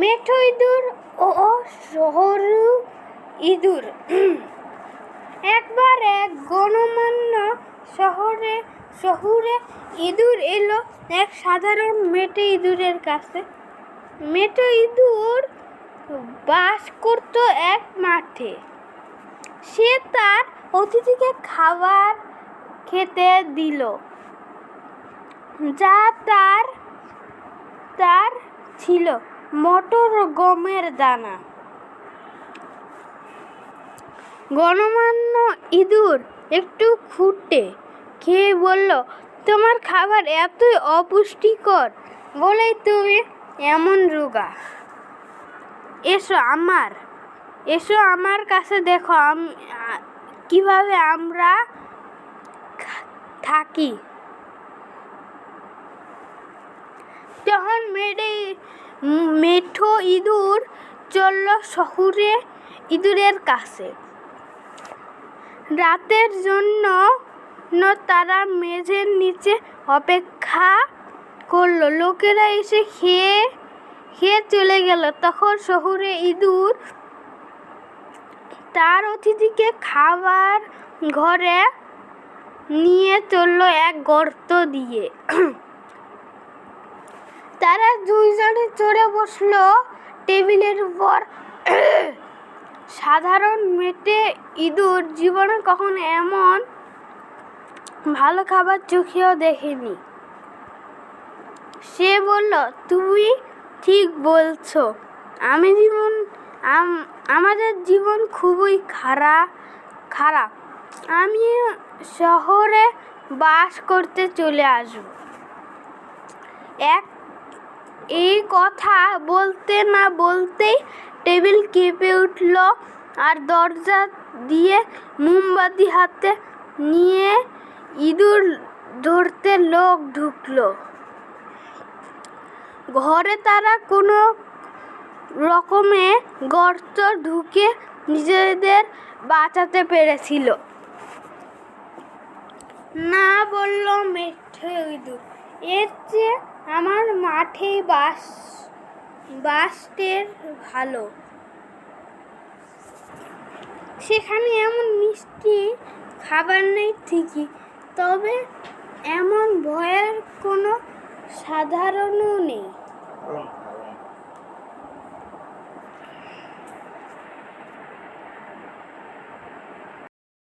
মেঠো ইঁদুর ও সরু ইঁদুর। একবার এক গণমান্য শহরে, শহুরে ইঁদুর এলো এক সাধারণ মেটে ইঁদুরের কাছে। মেটো ইঁদুর বাস করত এক মাঠে। সে তার অতিথিকে খাবার খেতে দিল, যা তার তার ছিল। মটর গমের দানা। গণমান্য ইঁদুর একটু খুঁটে খেয়ে বলল, তোমার খাবার এতই অপুষ্টিকর বলেই তুমি এমন রোগা। এসো আমার এসো আমার কাছে দেখো আমি, কীভাবে আমরা থাকি। তখন মেডে মেঠো ইঁদুর চলল শহুরে ইঁদুরের কাছে। রাতের জন্য তারা মেঝের নিচে অপেক্ষা করল। লোকেরা এসে খেয়ে খেয়ে চলে গেল। তখন শহুরে ইঁদুর তার অতিথিকে খাবার ঘরে নিয়ে চলল এক গর্ত দিয়ে। তারা দুইজনে চড়ে বসল টেবিলের উপর। সাধারণ মেটে ইঁদুর জীবনে কখনো এমন ভালো খাবার চোখেও দেখেনি। সে বলল, তুমি ঠিক বলছো। আমি জীবন আমাদের জীবন খুবই খারাপ খারাপ। আমি শহরে বাস করতে চলে আসব। এক এই কথা বলতে না বলতেই টেবিল কেঁপে উঠল আর দরজা দিয়ে মোমবাতি হাতে নিয়ে ইঁদুর ধরতে লোক ঢুকলো। ঘরে তারা কোনো রকমে গর্ত ঢুকে নিজেদের বাঁচাতে পেরেছিল। না বলল, মেঠে ইঁদুর। এর চেয়ে আমার মাঠে বাস বাসটের ভালো। সেখানে এমন মিষ্টি খাবার নেই ঠিকই, তবে এমন ভয়ের কোনো সাধারণও নেই।